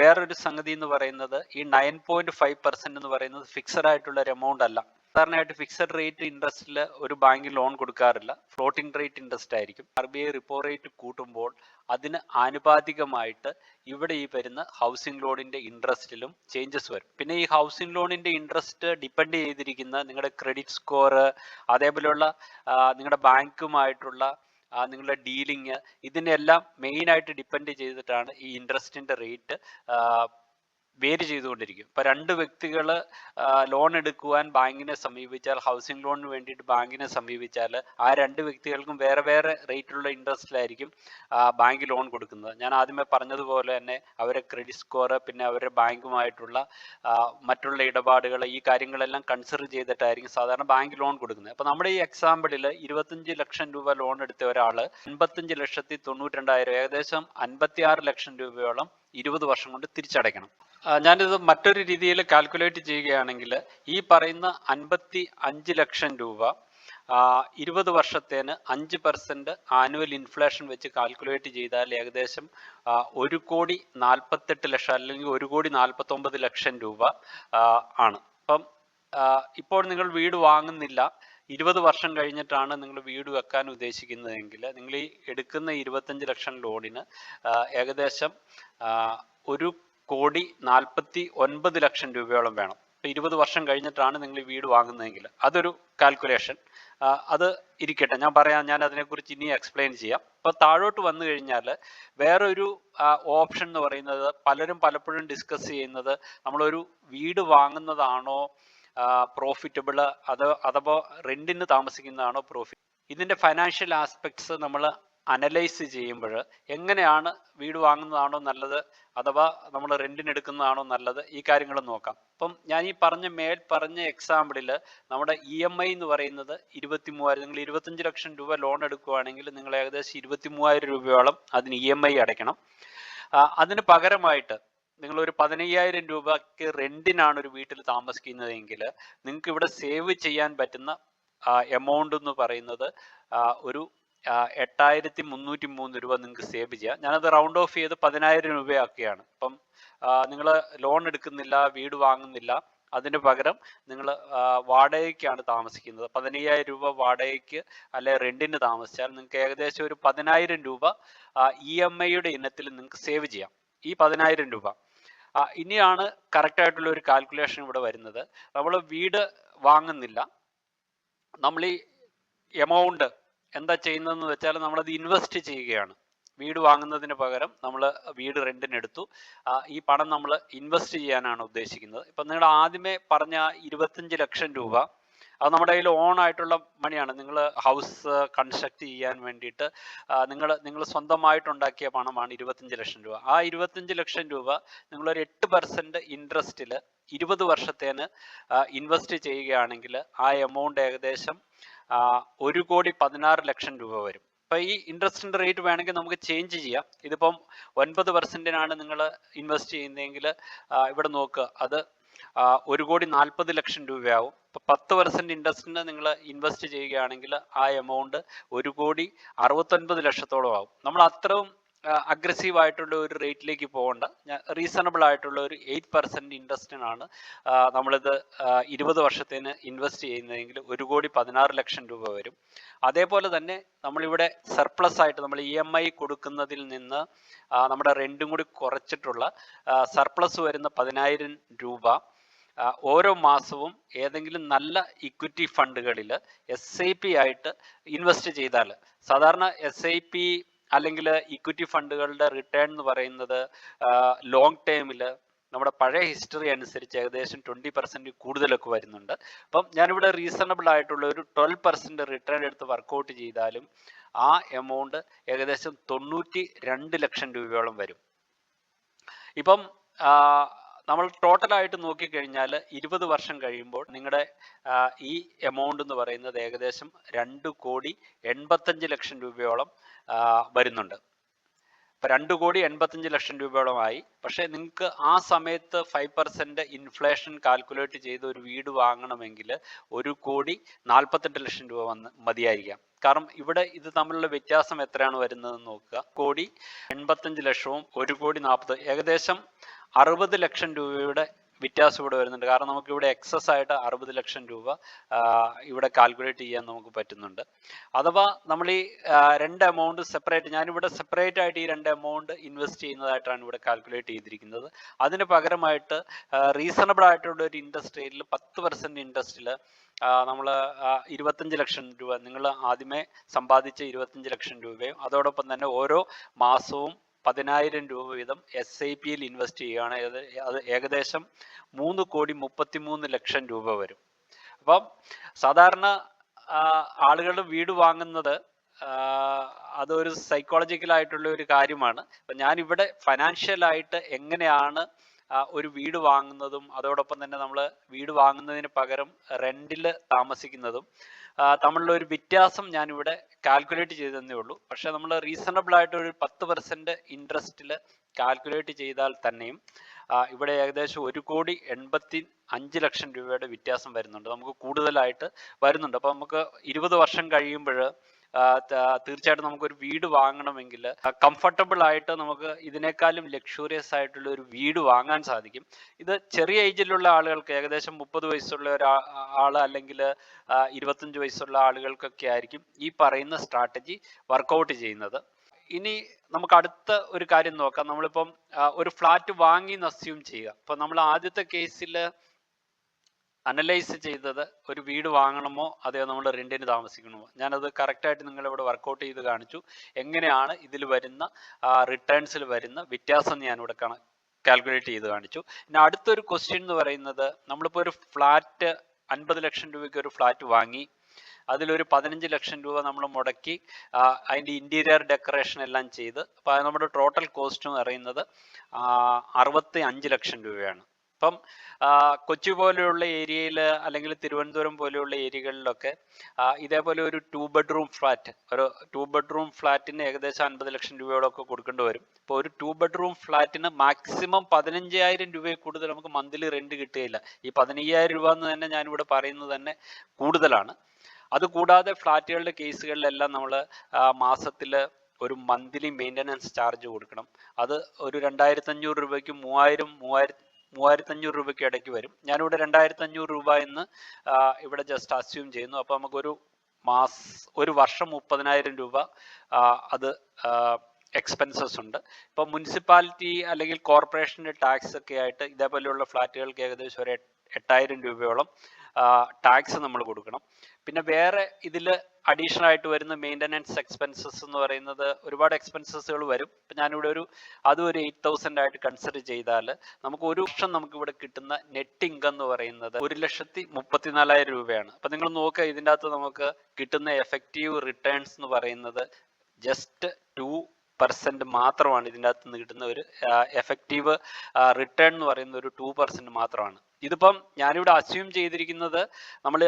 വേറൊരു സംഗതി എന്ന് പറയുന്നത് ഈ നയൻ പോയിന്റ് ഫൈവ് പെർസെന്റ് എന്ന് പറയുന്നത് ഫിക്സഡ് ആയിട്ടുള്ള ഒരു എമൗണ്ട് അല്ല. സാധാരണയായിട്ട് ഫിക്സഡ് റേറ്റ് ഇൻട്രസ്റ്റിൽ ഒരു ബാങ്ക് ലോൺ കൊടുക്കാറില്ല. ഫ്ലോട്ടിംഗ് റേറ്റ് ഇൻട്രസ്റ്റ് ആയിരിക്കും. R B I repo rate കൂട്ടുമ്പോൾ അതിന് ആനുപാതികമായിട്ട് ഇവിടെ ഈ വരുന്ന ഹൗസിംഗ് ലോണിന്റെ ഇൻട്രസ്റ്റിലും ചേഞ്ചസ് വരും. പിന്നെ ഈ ഹൗസിംഗ് ലോണിന്റെ ഇൻട്രസ്റ്റ് ഡിപ്പെൻഡ് ചെയ്തിരിക്കുന്ന നിങ്ങളുടെ ക്രെഡിറ്റ് സ്കോർ അതേപോലെയുള്ള നിങ്ങളുടെ ബാങ്കുമായിട്ടുള്ള നിങ്ങളുടെ ഡീലിങ് ഇതിനെല്ലാം മെയിൻ ആയിട്ട് ഡിപ്പെൻഡ് ചെയ്തിട്ടാണ് ഈ ഇൻട്രസ്റ്റിന്റെ റേറ്റ് വേരി ചെയ്തുകൊണ്ടിരിക്കും. ഇപ്പൊ രണ്ട് വ്യക്തികൾ ലോൺ എടുക്കുവാൻ ബാങ്കിനെ സമീപിച്ചാൽ ഹൗസിംഗ് ലോണിന് വേണ്ടിയിട്ട് ബാങ്കിനെ സമീപിച്ചാൽ ആ രണ്ട് വ്യക്തികൾക്കും വേറെ വേറെ റേറ്റുള്ള ഇൻട്രസ്റ്റിലായിരിക്കും ബാങ്ക് ലോൺ കൊടുക്കുന്നത്. ഞാൻ ആദ്യമേ പറഞ്ഞതുപോലെ തന്നെ അവരെ ക്രെഡിറ്റ് സ്കോർ പിന്നെ അവരുടെ ബാങ്കുമായിട്ടുള്ള മറ്റുള്ള ഇടപാടുകൾ ഈ കാര്യങ്ങളെല്ലാം കൺസിഡർ ചെയ്തിട്ടായിരിക്കും സാധാരണ ബാങ്ക് ലോൺ കൊടുക്കുന്നത്. അപ്പൊ നമ്മുടെ ഈ എക്സാമ്പിളിൽ ഇരുപത്തഞ്ച് ലക്ഷം രൂപ ലോൺ എടുത്ത ഒരാൾ അൻപത്തഞ്ച് ലക്ഷത്തി തൊണ്ണൂറ്റി രണ്ടായിരം ഏകദേശം അൻപത്തി ആറ് ലക്ഷം രൂപയോളം ഇരുപത് വർഷം കൊണ്ട് തിരിച്ചടയ്ക്കണം. ഞാനിത് മറ്റൊരു രീതിയിൽ കാൽക്കുലേറ്റ് ചെയ്യുകയാണെങ്കിൽ ഈ പറയുന്ന അൻപത്തി അഞ്ച് ലക്ഷം രൂപ ഇരുപത് വർഷത്തേന് അഞ്ച് പെർസെന്റ് ആനുവൽ ഇൻഫ്ലേഷൻ വെച്ച് കാൽക്കുലേറ്റ് ചെയ്താൽ ഏകദേശം ഒരു കോടി നാൽപ്പത്തെട്ട് ലക്ഷം അല്ലെങ്കിൽ ഒരു കോടി നാൽപ്പത്തൊമ്പത് ലക്ഷം രൂപ ആണ്. അപ്പം ഇപ്പോൾ നിങ്ങൾ വീട് വാങ്ങുന്നില്ല ഇരുപത് വർഷം കഴിഞ്ഞിട്ടാണ് നിങ്ങൾ വീട് വെക്കാൻ ഉദ്ദേശിക്കുന്നതെങ്കിൽ നിങ്ങൾ ഈ എടുക്കുന്ന ഇരുപത്തഞ്ച് ലക്ഷം ലോണിന് ഏകദേശം ഒരു കോടി നാൽപ്പത്തി ഒൻപത് ലക്ഷം രൂപയോളം വേണം. ഇപ്പം ഇരുപത് വർഷം കഴിഞ്ഞിട്ടാണ് നിങ്ങൾ ഈ വീട് വാങ്ങുന്നതെങ്കിൽ അതൊരു കാൽക്കുലേഷൻ അത് ഇരിക്കട്ടെ. ഞാൻ പറയാം ഞാൻ അതിനെക്കുറിച്ച് ഇനി എക്സ്പ്ലെയിൻ ചെയ്യാം. അപ്പോൾ താഴോട്ട് വന്നു കഴിഞ്ഞാൽ വേറൊരു ഓപ്ഷൻ എന്ന് പറയുന്നത് പലരും പലപ്പോഴും ഡിസ്കസ് ചെയ്യുന്നത് നമ്മളൊരു വീട് വാങ്ങുന്നതാണോ പ്രോഫിറ്റബിൾ അത് അഥവാ റെന്റിന് താമസിക്കുന്നതാണോ പ്രോഫിറ്റ് ഇതിന്റെ ഫൈനാൻഷ്യൽ ആസ്പെക്ട്സ് നമ്മൾ അനലൈസ് ചെയ്യുമ്പോൾ എങ്ങനെയാണ് വീട് വാങ്ങുന്നതാണോ നല്ലത് അഥവാ നമ്മൾ റെന്റിന് എടുക്കുന്നതാണോ നല്ലത് ഈ കാര്യങ്ങൾ നോക്കാം. അപ്പം ഞാൻ ഈ പറഞ്ഞ മേൽ പറഞ്ഞ എക്സാമ്പിളിൽ നമ്മുടെ ഇ എം ഐ എന്ന് പറയുന്നത് ഇരുപത്തി മൂവായിരം നിങ്ങൾ ഇരുപത്തഞ്ച് ലക്ഷം രൂപ ലോൺ എടുക്കുകയാണെങ്കിൽ നിങ്ങൾ ഏകദേശം ഇരുപത്തി മൂവായിരം രൂപയോളം അതിന് ഇ എം ഐ അടയ്ക്കണം. അതിന് പകരമായിട്ട് നിങ്ങൾ ഒരു പതിനയ്യായിരം രൂപയ്ക്ക് റെന്റിനാണ് ഒരു വീട്ടിൽ താമസിക്കുന്നതെങ്കിൽ നിങ്ങൾക്ക് ഇവിടെ സേവ് ചെയ്യാൻ പറ്റുന്ന എമൗണ്ട് എന്ന് പറയുന്നത് ഒരു എട്ടായിരത്തി മുന്നൂറ്റി മൂന്ന് രൂപ നിങ്ങൾക്ക് സേവ് ചെയ്യാം. ഞാനത് റൗണ്ട് ഓഫ് ചെയ്ത് പതിനായിരം രൂപയാക്കുകയാണ്. ഇപ്പം നിങ്ങൾ ലോൺ എടുക്കുന്നില്ല വീട് വാങ്ങുന്നില്ല അതിന് പകരം നിങ്ങൾ വാടകയ്ക്കാണ് താമസിക്കുന്നത്. പതിനയ്യായിരം രൂപ വാടകയ്ക്ക് അല്ലെ റെന്റിന് താമസിച്ചാൽ നിങ്ങൾക്ക് ഏകദേശം ഒരു പതിനായിരം രൂപ ഇ എം ഐയുടെ ഇനത്തിൽ നിങ്ങൾക്ക് സേവ് ചെയ്യാം. ഈ പതിനായിരം രൂപ. ഇനിയാണ് കറക്റ്റ് ആയിട്ടുള്ള ഒരു കാൽക്കുലേഷൻ ഇവിടെ വരുന്നത്. നമ്മൾ വീട് വാങ്ങുന്നില്ല. നമ്മൾ ഈ എമൗണ്ട് എന്താ ചെയ്യുന്നതെന്ന് വെച്ചാൽ നമ്മളത് ഇൻവെസ്റ്റ് ചെയ്യുകയാണ്. വീട് വാങ്ങുന്നതിന് പകരം നമ്മൾ വീട് റെന്റിന് എടുത്തു. ഈ പണം നമ്മൾ ഇൻവെസ്റ്റ് ചെയ്യാനാണ് ഉദ്ദേശിക്കുന്നത്. ഇപ്പം നിങ്ങൾ ആദ്യമേ പറഞ്ഞ ഇരുപത്തഞ്ച് ലക്ഷം രൂപ അത് നമ്മുടെ കയ്യിൽ ഓൺ ആയിട്ടുള്ള മണിയാണ്. നിങ്ങൾ ഹൗസ് കൺസ്ട്രക്ട് ചെയ്യാൻ വേണ്ടിയിട്ട് നിങ്ങൾ നിങ്ങൾ സ്വന്തമായിട്ടുണ്ടാക്കിയ പണമാണ് ഇരുപത്തഞ്ച് ലക്ഷം രൂപ. ആ ഇരുപത്തഞ്ച് ലക്ഷം രൂപ നിങ്ങളൊരു എട്ട് പെർസെന്റ് ഇൻട്രസ്റ്റിൽ ഇരുപത് വർഷത്തേന് ഇൻവെസ്റ്റ് ചെയ്യുകയാണെങ്കിൽ ആ എമൗണ്ട് ഏകദേശം ഒരു കോടി പതിനാറ് ലക്ഷം രൂപ വരും. അപ്പോൾ ഈ ഇൻട്രസ്റ്റിന്റെ റേറ്റ് വേണമെങ്കിൽ നമുക്ക് ചേഞ്ച് ചെയ്യാം. ഇതിപ്പം ഒൻപത് പെർസെന്റിനാണ് നിങ്ങൾ ഇൻവെസ്റ്റ് ചെയ്യുന്നതെങ്കിൽ ഇവിടെ നോക്കുക അത് ഒരു കോടി നാൽപ്പത് ലക്ഷം രൂപയാവും. ഇപ്പൊ പത്ത് പെർസെന്റ് ഇൻട്രസ്റ്റിന് നിങ്ങൾ ഇൻവെസ്റ്റ് ചെയ്യുകയാണെങ്കിൽ ആ എമൗണ്ട് ഒരു കോടി അറുപത്തൊൻപത് ലക്ഷത്തോളം ആവും. നമ്മൾ അത്രയും അഗ്രസീവ് ആയിട്ടുള്ള ഒരു റേറ്റിലേക്ക് പോകേണ്ട. റീസണബിൾ ആയിട്ടുള്ള ഒരു എയ്റ്റ് പെർസെന്റ് ഇൻട്രസ്റ്റിനാണ് നമ്മളിത് ഇരുപത് വർഷത്തേന് ഇൻവെസ്റ്റ് ചെയ്യുന്നതെങ്കിൽ ഒരു കോടി പതിനാറ് ലക്ഷം രൂപ വരും. അതേപോലെ തന്നെ നമ്മളിവിടെ സർപ്ലസ് ആയിട്ട് നമ്മൾ ഇ എം ഐ കൊടുക്കുന്നതിൽ നിന്ന് നമ്മുടെ റെന്റും കൂടി കുറച്ചിട്ടുള്ള സർപ്ലസ് വരുന്ന പതിനായിരം രൂപ ഓരോ മാസവും ഏതെങ്കിലും നല്ല ഇക്വിറ്റി ഫണ്ടുകളിൽ എസ് ഐ പി ആയിട്ട് ഇൻവെസ്റ്റ് ചെയ്താൽ സാധാരണ എസ് ഐ പി അല്ലെങ്കിൽ ഇക്വിറ്റി ഫണ്ടുകളുടെ റിട്ടേൺ എന്ന് പറയുന്നത് ലോങ് ടൈമിൽ നമ്മുടെ പഴയ ഹിസ്റ്ററി അനുസരിച്ച് ഏകദേശം ട്വന്റി പെർസെന്റ് കൂടുതലൊക്കെ വരുന്നുണ്ട്. അപ്പം ഞാനിവിടെ റീസണബിൾ ആയിട്ടുള്ള ഒരു ട്വൽവ് പെർസെന്റ് റിട്ടേൺ എടുത്ത് വർക്കൗട്ട് ചെയ്താലും ആ എമൗണ്ട് ഏകദേശം തൊണ്ണൂറ്റി രണ്ട് ലക്ഷം രൂപയോളം വരും. ഇപ്പം നമ്മൾ ടോട്ടലായിട്ട് നോക്കിക്കഴിഞ്ഞാൽ ഇരുപത് വർഷം കഴിയുമ്പോൾ നിങ്ങളുടെ ഈ എമൗണ്ട് എന്ന് പറയുന്നത് ഏകദേശം രണ്ട് കോടി എൺപത്തഞ്ച് ലക്ഷം രൂപയോളം വരുന്നുണ്ട്. ഇപ്പൊ രണ്ട് കോടി എൺപത്തഞ്ച് ലക്ഷം രൂപയോളമായി. പക്ഷേ നിങ്ങൾക്ക് ആ സമയത്ത് ഫൈവ് പെർസെന്റ് ഇൻഫ്ലേഷൻ കാൽക്കുലേറ്റ് ചെയ്ത് ഒരു വീട് വാങ്ങണമെങ്കിൽ ഒരു കോടി നാൽപ്പത്തെട്ട് ലക്ഷം രൂപ വന്ന് മതിയായിരിക്കാം. കാരണം ഇവിടെ ഇത് തമ്മിലുള്ള വ്യത്യാസം എത്രയാണ് വരുന്നതെന്ന് നോക്കുക. കോടി എൺപത്തഞ്ച് ലക്ഷവും ഒരു കോടി നാൽപ്പത് ഏകദേശം അറുപത് ലക്ഷം രൂപയുടെ വ്യത്യാസം ഇവിടെ വരുന്നുണ്ട്. കാരണം നമുക്ക് ഇവിടെ എക്സസ് ആയിട്ട് അറുപത് ലക്ഷം രൂപ ഇവിടെ കാൽക്കുലേറ്റ് ചെയ്യാൻ നമുക്ക് പറ്റുന്നുണ്ട്. അഥവാ നമ്മൾ ഈ രണ്ട് എമൗണ്ട് സെപ്പറേറ്റ് ഞാനിവിടെ സെപ്പറേറ്റ് ആയിട്ട് ഈ രണ്ട് എമൗണ്ട് ഇൻവെസ്റ്റ് ചെയ്യുന്നതായിട്ടാണ് ഇവിടെ കാൽക്കുലേറ്റ് ചെയ്തിരിക്കുന്നത്. അതിന് പകരമായിട്ട് റീസണബിൾ ആയിട്ടുള്ള ഒരു ഇൻട്രസ്റ്റ് റേറ്റിൽ പത്ത് പെർസെന്റ് ഇൻട്രസ്റ്റിൽ നമ്മൾ ഇരുപത്തഞ്ച് ലക്ഷം രൂപ നിങ്ങൾ ആദ്യമേ സമ്പാദിച്ച ഇരുപത്തഞ്ച് ലക്ഷം രൂപയും അതോടൊപ്പം തന്നെ ഓരോ മാസവും പതിനായിരം രൂപ വീതം എസ് ഐ പിയിൽ ഇൻവെസ്റ്റ് ചെയ്യുകയാണ്. അത് ഏകദേശം മൂന്ന് കോടി മുപ്പത്തിമൂന്ന് ലക്ഷം രൂപ വരും. അപ്പം സാധാരണ ആളുകൾ വീട് വാങ്ങുന്നത് അതൊരു സൈക്കോളജിക്കൽ ആയിട്ടുള്ള ഒരു കാര്യമാണ്. അപ്പം ഞാനിവിടെ ഫൈനാൻഷ്യൽ ആയിട്ട് എങ്ങനെയാണ് ഒരു വീട് വാങ്ങുന്നതും അതോടൊപ്പം തന്നെ നമ്മൾ വീട് വാങ്ങുന്നതിന് പകരം റെന്റിൽ താമസിക്കുന്നതും തമ്മിലുള്ള ഒരു വ്യത്യാസം ഞാനിവിടെ കാൽക്കുലേറ്റ് ചെയ്തതന്നേ ഉള്ളൂ. പക്ഷെ നമ്മൾ റീസണബിൾ ആയിട്ട് ഒരു പത്ത് പെർസെന്റ് ഇൻട്രസ്റ്റിൽ കാൽക്കുലേറ്റ് ചെയ്താൽ തന്നെയും ഇവിടെ ഏകദേശം ഒരു കോടി എൺപത്തി അഞ്ച് ലക്ഷം രൂപയുടെ വ്യത്യാസം വരുന്നുണ്ട്. നമുക്ക് കൂടുതലായിട്ട് വരുന്നുണ്ട്. അപ്പോൾ നമുക്ക് ഇരുപത് വർഷം കഴിയുമ്പോൾ തീർച്ചയായിട്ടും നമുക്കൊരു വീട് വാങ്ങണമെങ്കിൽ കംഫർട്ടബിൾ ആയിട്ട് നമുക്ക് ഇതിനേക്കാളും ലക്ഷൂറിയസ് ആയിട്ടുള്ള ഒരു വീട് വാങ്ങാൻ സാധിക്കും. ഇത് ചെറിയ ഏജിലുള്ള ആളുകൾക്ക് ഏകദേശം മുപ്പത് വയസ്സുള്ള ഒരു ആൾ അല്ലെങ്കിൽ ഇരുപത്തഞ്ച് വയസ്സുള്ള ആളുകൾക്കൊക്കെ ആയിരിക്കും ഈ പറയുന്ന സ്ട്രാറ്റജി വർക്കൗട്ട് ചെയ്യുന്നത്. ഇനി നമുക്ക് അടുത്ത ഒരു കാര്യം നോക്കാം. നമ്മളിപ്പം ഒരു ഫ്ലാറ്റ് വാങ്ങി അസ്യൂം ചെയ്യുക. ഇപ്പൊ നമ്മൾ ആദ്യത്തെ കേസിൽ അനലൈസ് ചെയ്തത് ഒരു വീട് വാങ്ങണമോ അതെയോ നമ്മൾ റെന്റിന് താമസിക്കണമോ? ഞാനത് കറക്റ്റായിട്ട് നിങ്ങളിവിടെ വർക്കൗട്ട് ചെയ്ത് കാണിച്ചു. എങ്ങനെയാണ് ഇതിൽ വരുന്ന റിട്ടേൺസിൽ വരുന്ന വ്യത്യാസം ഞാനിവിടെ കണ കാൽക്കുലേറ്റ് ചെയ്ത് കാണിച്ചു. ഇനി അടുത്തൊരു ക്വസ്റ്റ്യൻ എന്ന് പറയുന്നത് നമ്മളിപ്പോൾ ഒരു ഫ്ലാറ്റ് അൻപത് ലക്ഷം രൂപയ്ക്ക് ഒരു ഫ്ലാറ്റ് വാങ്ങി അതിലൊരു പതിനഞ്ച് ലക്ഷം രൂപ നമ്മൾ മുടക്കി അതിന്റെ ഇന്റീരിയർ ഡെക്കറേഷൻ എല്ലാം ചെയ്ത് അപ്പോൾ നമ്മുടെ ടോട്ടൽ കോസ്റ്റ് എന്ന് പറയുന്നത് അറുപത്തി അഞ്ച് ലക്ഷം രൂപയാണ്. ഇപ്പം കൊച്ചി പോലെയുള്ള ഏരിയയിൽ അല്ലെങ്കിൽ തിരുവനന്തപുരം പോലെയുള്ള ഏരിയകളിലൊക്കെ ഇതേപോലെ ഒരു ടു ബെഡ്റൂം ഫ്ലാറ്റ് ഒരു ടു ബെഡ്റൂം ഫ്ലാറ്റിന് ഏകദേശം അൻപത് ലക്ഷം രൂപയോളൊക്കെ കൊടുക്കേണ്ടി വരും. ഇപ്പോൾ ഒരു ടു ബെഡ്റൂം ഫ്ലാറ്റിന് മാക്സിമം പതിനഞ്ചായിരം രൂപയിൽ കൂടുതൽ നമുക്ക് മന്ത്ലി റെന്റ് കിട്ടുകയില്ല. ഈ പതിനയ്യായിരം രൂപ എന്ന് തന്നെ ഞാനിവിടെ പറയുന്നത് തന്നെ കൂടുതലാണ്. അതുകൂടാതെ ഫ്ലാറ്റുകളുടെ കേസുകളിലെല്ലാം നമ്മൾ മാസത്തിൽ ഒരു മന്ത്ലി മെയിന്റനൻസ് ചാർജ് കൊടുക്കണം. അത് ഒരു രണ്ടായിരത്തി അഞ്ഞൂറ് രൂപയ്ക്ക് മൂവായിരം മൂവായിരത്തി മൂവായിരത്തഞ്ഞൂറ് രൂപയ്ക്ക് ഇടയ്ക്ക് വരും. ഞാനിവിടെ രണ്ടായിരത്തഞ്ഞൂറ് രൂപ എന്ന് ഇവിടെ ജസ്റ്റ് അസ്യൂം ചെയ്യുന്നു. അപ്പോൾ നമുക്കൊരു മാസ് ഒരു വർഷം മുപ്പതിനായിരം രൂപ അത് എക്സ്പെൻസസ് ഉണ്ട്. ഇപ്പോൾ മുനിസിപ്പാലിറ്റി അല്ലെങ്കിൽ കോർപ്പറേഷന്റെ ടാക്സ് ഒക്കെ ആയിട്ട് ഇതേപോലെയുള്ള ഫ്ലാറ്റുകൾക്ക് ഏകദേശം ഒരു എട്ട് എട്ടായിരം രൂപയോളം ടാക്സ് നമ്മൾ കൊടുക്കണം. പിന്നെ വേറെ ഇതിൽ അഡീഷണൽ ആയിട്ട് വരുന്ന മെയിന്റനൻസ് എക്സ്പെൻസസ് എന്ന് പറയുന്നത് ഒരുപാട് എക്സ്പെൻസസുകൾ വരും. ഇപ്പം ഞാനിവിടെ ഒരു അതും ഒരു എയ്റ്റ് തൗസൻഡ് ആയിട്ട് കൺസിഡർ ചെയ്താൽ നമുക്ക് ഒരു വർഷം നമുക്ക് ഇവിടെ കിട്ടുന്ന നെറ്റ് ഇൻകം എന്ന് പറയുന്നത് ഒരു ലക്ഷത്തി മുപ്പത്തിനാലായിരം രൂപയാണ്. അപ്പം നിങ്ങൾ നോക്കുക ഇതിന്റെ അകത്ത് നമുക്ക് കിട്ടുന്ന എഫക്റ്റീവ് റിട്ടേൺസ് എന്ന് പറയുന്നത് ജസ്റ്റ് ടു പെർസെന്റ് മാത്രമാണ് ഇതിന്റെ അകത്ത് നിന്ന് കിട്ടുന്ന ഒരു എഫക്റ്റീവ് റിട്ടേൺ എന്ന് പറയുന്ന ഒരു ടു പെർസെന്റ് മാത്രമാണ്. ഇതിപ്പം ഞാനിവിടെ അസ്യൂം ചെയ്തിരിക്കുന്നത് നമ്മൾ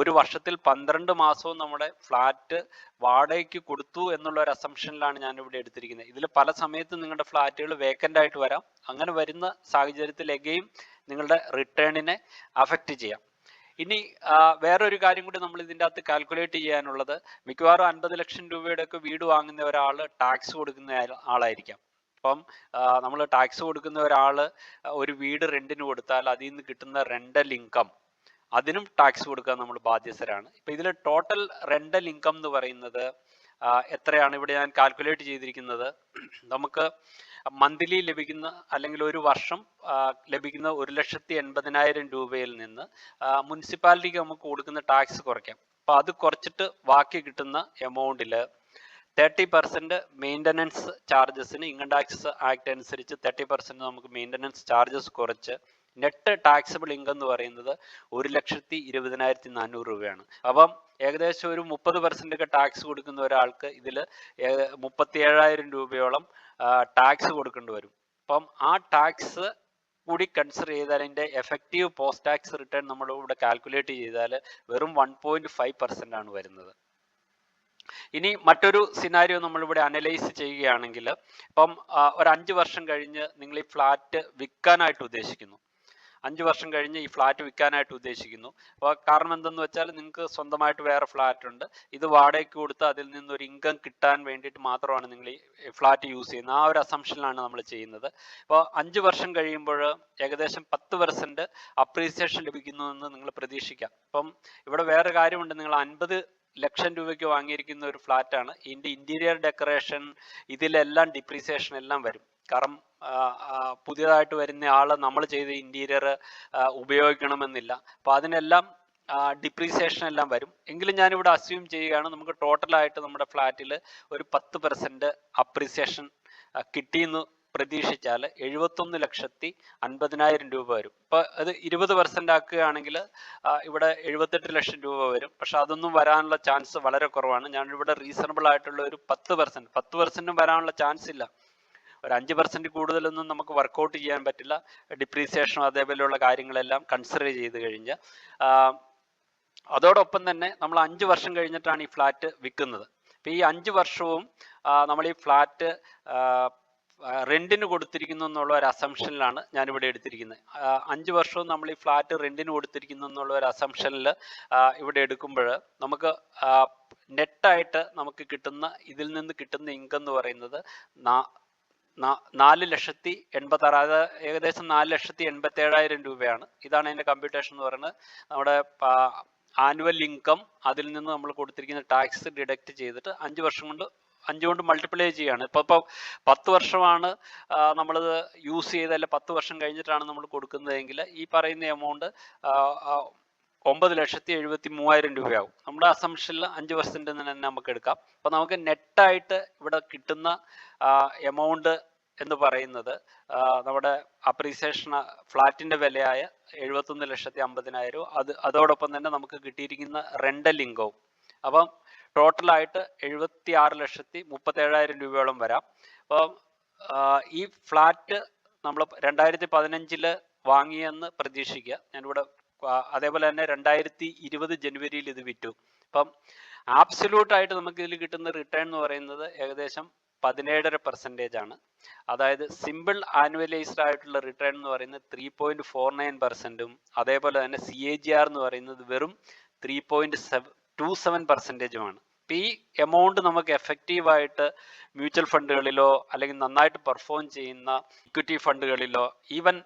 ഒരു വർഷത്തിൽ പന്ത്രണ്ട് മാസവും നമ്മുടെ ഫ്ലാറ്റ് വാടകയ്ക്ക് കൊടുത്തു എന്നുള്ള ഒരു അസംഷനിലാണ് ഞാനിവിടെ എടുത്തിരിക്കുന്നത്. ഇതിൽ പല സമയത്തും നിങ്ങളുടെ ഫ്ലാറ്റുകൾ വേക്കന്റ് ആയിട്ട് വരാം. അങ്ങനെ വരുന്ന സാഹചര്യത്തിൽ എഗെയും നിങ്ങളുടെ റിട്ടേണിനെ അഫക്റ്റ് ചെയ്യാം. ഇനി വേറൊരു കാര്യം കൂടി നമ്മൾ ഇതിന്റെ അകത്ത് കാൽക്കുലേറ്റ് ചെയ്യാനുള്ളത് മിക്കവാറും അൻപത് ലക്ഷം രൂപയുടെ ഒക്കെ വീട് വാങ്ങുന്ന ഒരാൾ ടാക്സ് കൊടുക്കുന്ന ആളായിരിക്കാം. അപ്പം നമ്മൾ ടാക്സ് കൊടുക്കുന്ന ഒരാൾ ഒരു വീട് റെന്റിന് കൊടുത്താൽ അതിൽ നിന്ന് കിട്ടുന്ന റെന്റൽ ഇൻകം അതിനും ടാക്സ് കൊടുക്കാൻ നമ്മൾ ബാധ്യസ്ഥരാണ്. ഇപ്പം ഇതിൽ ടോട്ടൽ റെന്റൽ ഇൻകം എന്ന് പറയുന്നത് എത്രയാണ്? ഇവിടെ ഞാൻ കാൽക്കുലേറ്റ് ചെയ്തിരിക്കുന്നത്. നമുക്ക് മന്ത്ലി ലഭിക്കുന്ന അല്ലെങ്കിൽ ഒരു വർഷം ലഭിക്കുന്ന ഒരു ലക്ഷത്തി എൺപതിനായിരം രൂപയിൽ നിന്ന് മുനിസിപ്പാലിറ്റിക്ക് നമുക്ക് കൊടുക്കുന്ന ടാക്സ് കുറയ്ക്കാം. അപ്പൊ അത് കുറച്ചിട്ട് ബാക്കി കിട്ടുന്ന എമൗണ്ടിൽ തേർട്ടി പെർസെന്റ് മെയിന്റനൻസ് ചാർജസിന് ഇൻകം ടാക്സ് ആക്ട് അനുസരിച്ച് തേർട്ടി പെർസെന്റ് നമുക്ക് മെയിന്റനൻസ് ചാർജസ് കുറച്ച്. നെറ്റ് ടാക്സബിൾ ഇൻകം എന്ന് പറയുന്നത് ഒരു ലക്ഷത്തി ഇരുപതിനായിരത്തി നാനൂറ് രൂപയാണ്. അപ്പം ഏകദേശം ഒരു മുപ്പത് പെർസെന്റ് ഒക്കെ ടാക്സ് കൊടുക്കുന്ന ഒരാൾക്ക് ഇതിൽ മുപ്പത്തി ഏഴായിരം രൂപയോളം ടാക്സ് കൊടുക്കേണ്ടി വരും. അപ്പം ആ ടാക്സ് കൂടി കൺസിഡർ ചെയ്താൽ അതിന്റെ എഫക്റ്റീവ് പോസ്റ്റ് ടാക്സ് റിട്ടേൺ നമ്മൾ ഇവിടെ കാൽക്കുലേറ്റ് ചെയ്താൽ വെറും വൺ പോയിന്റ് ഫൈവ് പെർസെന്റ് ആണ് വരുന്നത്. ഇനി മറ്റൊരു സിനാരിയോ നമ്മളിവിടെ അനലൈസ് ചെയ്യുകയാണെങ്കിൽ ഇപ്പം ഒരു അഞ്ച് വർഷം കഴിഞ്ഞ് നിങ്ങൾ ഈ ഫ്ലാറ്റ് വിൽക്കാനായിട്ട് ഉദ്ദേശിക്കുന്നു. അഞ്ച് വർഷം കഴിഞ്ഞ് ഈ ഫ്ലാറ്റ് വിൽക്കാനായിട്ട് ഉദ്ദേശിക്കുന്നു. അപ്പോൾ കാരണം എന്തെന്ന് വെച്ചാൽ നിങ്ങൾക്ക് സ്വന്തമായിട്ട് വേറെ ഫ്ലാറ്റ് ഉണ്ട്. ഇത് വാടകയ്ക്ക് കൊടുത്ത് അതിൽ നിന്നൊരു ഇൻകം കിട്ടാൻ വേണ്ടിയിട്ട് മാത്രമാണ് നിങ്ങൾ ഈ ഫ്ലാറ്റ് യൂസ് ചെയ്യുന്നത്. ആ ഒരു അസംഷനിലാണ് നമ്മൾ ചെയ്യുന്നത്. അപ്പോൾ അഞ്ച് വർഷം കഴിയുമ്പോൾ ഏകദേശം പത്ത് പെർസെന്റ് അപ്രീസിയേഷൻ ലഭിക്കുന്നു എന്ന് നിങ്ങൾ പ്രതീക്ഷിക്കാം. അപ്പം ഇവിടെ വേറെ കാര്യമുണ്ട്. നിങ്ങൾ അൻപത് ലക്ഷം രൂപയ്ക്ക് വാങ്ങിയിരിക്കുന്ന ഒരു ഫ്ലാറ്റാണ് ഇതിന്റെ ഇന്റീരിയർ ഡെക്കറേഷൻ ഇതിലെല്ലാം ഡിപ്രീസിയേഷൻ എല്ലാം വരും. കാരണം പുതിയതായിട്ട് വരുന്ന ആൾ നമ്മൾ ചെയ്ത ഇന്റീരിയർ ഉപയോഗിക്കണമെന്നില്ല. അപ്പോൾ അതിനെല്ലാം ഡിപ്രീസിയേഷൻ എല്ലാം വരും. എങ്കിലും ഞാനിവിടെ അസ്യൂം ചെയ്യുകയാണ് നമുക്ക് ടോട്ടലായിട്ട് നമ്മുടെ ഫ്ലാറ്റിൽ ഒരു പത്ത് പെർസെന്റ് അപ്രീസിയേഷൻ കിട്ടിയെന്ന് പ്രതീക്ഷിച്ചാൽ എഴുപത്തൊന്ന് ലക്ഷത്തി അൻപതിനായിരം രൂപ വരും. ഇപ്പൊ അത് ഇരുപത് പെർസെന്റ് ആക്കുകയാണെങ്കിൽ ഇവിടെ എഴുപത്തെട്ട് ലക്ഷം രൂപ വരും. പക്ഷെ അതൊന്നും വരാനുള്ള ചാൻസ് വളരെ കുറവാണ്. ഞാൻ ഇവിടെ റീസണബിൾ ആയിട്ടുള്ള ഒരു പത്ത് പെർസെന്റ് പത്ത് പെർസെന്റും വരാനുള്ള ചാൻസ് ഇല്ല. ഒരു അഞ്ച് പെർസെന്റ് കൂടുതലൊന്നും നമുക്ക് വർക്കൗട്ട് ചെയ്യാൻ പറ്റില്ല. ഡിപ്രീസിയേഷനും അതേപോലെയുള്ള കാര്യങ്ങളെല്ലാം കൺസിഡർ ചെയ്ത് കഴിഞ്ഞ്. അതോടൊപ്പം തന്നെ നമ്മൾ അഞ്ച് വർഷം കഴിഞ്ഞിട്ടാണ് ഈ ഫ്ലാറ്റ് വിൽക്കുന്നത് ഈ അഞ്ച് വർഷവും നമ്മൾ ഈ ഫ്ലാറ്റ് റെന്റിന് കൊടുത്തിരിക്കുന്നു എന്നുള്ള ഒരു അസംഷനിലാണ് ഞാനിവിടെ എടുത്തിരിക്കുന്നത്. അഞ്ച് വർഷവും നമ്മൾ ഈ ഫ്ലാറ്റ് റെന്റിന് കൊടുത്തിരിക്കുന്നു എന്നുള്ള ഒരു അസംഷനിൽ ഇവിടെ എടുക്കുമ്പോൾ നമുക്ക് നെറ്റായിട്ട് നമുക്ക് കിട്ടുന്ന ഇതിൽ നിന്ന് കിട്ടുന്ന ഇൻകം എന്ന് പറയുന്നത് നാല് ലക്ഷത്തി എൺപത്താറ് അത് ഏകദേശം നാല് ലക്ഷത്തി എൺപത്തി ഏഴായിരം രൂപയാണ്. ഇതാണ് അതിന്റെ കമ്പ്യൂട്ടേഷൻ എന്ന് പറയുന്നത്. നമ്മുടെ ആനുവൽ ഇൻകം അതിൽ നിന്ന് നമ്മൾ കൊടുത്തിരിക്കുന്ന ടാക്സ് ഡിഡക്റ്റ് ചെയ്തിട്ട് അഞ്ച് വർഷം കൊണ്ട് അഞ്ച് കൊണ്ട് മൾട്ടിപ്ലൈ ചെയ്യാണ്. ഇപ്പോൾ ഇപ്പോൾ പത്ത് വർഷമാണ് നമ്മളത് യൂസ് ചെയ്ത് അല്ലെ പത്ത് വർഷം കഴിഞ്ഞിട്ടാണ് നമ്മൾ കൊടുക്കുന്നതെങ്കിൽ ഈ പറയുന്ന എമൗണ്ട് ഒമ്പത് ലക്ഷത്തി എഴുപത്തി മൂവായിരം രൂപയാവും. നമ്മുടെ അസംഷനിൽ അഞ്ച് പെർസെന്റ് തന്നെ നമുക്ക് എടുക്കാം. അപ്പോൾ നമുക്ക് നെറ്റായിട്ട് ഇവിടെ കിട്ടുന്ന എമൗണ്ട് എന്ന് പറയുന്നത് നമ്മുടെ അപ്രീസിയേഷൻ ഫ്ലാറ്റിന്റെ വിലയായ എഴുപത്തൊന്ന് ലക്ഷത്തി അമ്പതിനായിരവും അത് അതോടൊപ്പം തന്നെ നമുക്ക് കിട്ടിയിരിക്കുന്ന റെന്റൽ ഇൻകവും അപ്പം ടോട്ടലായിട്ട് എഴുപത്തി ആറ് ലക്ഷത്തി മുപ്പത്തേഴായിരം രൂപയോളം വരാം. അപ്പം ഈ ഫ്ലാറ്റ് നമ്മൾ രണ്ടായിരത്തി പതിനഞ്ചിൽ വാങ്ങിയെന്ന് പ്രതീക്ഷിക്കുക. ഞാനിവിടെ അതേപോലെ തന്നെ രണ്ടായിരത്തി ഇരുപത് ജനുവരിയിൽ ഇത് വിറ്റു. അപ്പം ആബ്സല്യൂട്ടായിട്ട് നമുക്ക് ഇതിൽ കിട്ടുന്ന റിട്ടേൺ എന്ന് പറയുന്നത് ഏകദേശം പതിനേഴര പെർസെന്റേജ് ആണ്. അതായത് സിമ്പിൾ ആനുവലൈസ്ഡ് ആയിട്ടുള്ള റിട്ടേൺ എന്ന് പറയുന്നത് ത്രീ പോയിന്റ് ഫോർ നയൻ പെർസെന്റും അതേപോലെ തന്നെ സി എ ജി ആർ എന്ന് പറയുന്നത് വെറും three point seven two seven പെർസെന്റേജുമാണ് ഈ എമൗണ്ട് നമുക്ക് എഫക്റ്റീവായിട്ട് മ്യൂച്വൽ ഫണ്ടുകളിലോ അല്ലെങ്കിൽ നന്നായിട്ട് പെർഫോം ചെയ്യുന്ന ഇക്വിറ്റി ഫണ്ടുകളിലോ ഈവൻ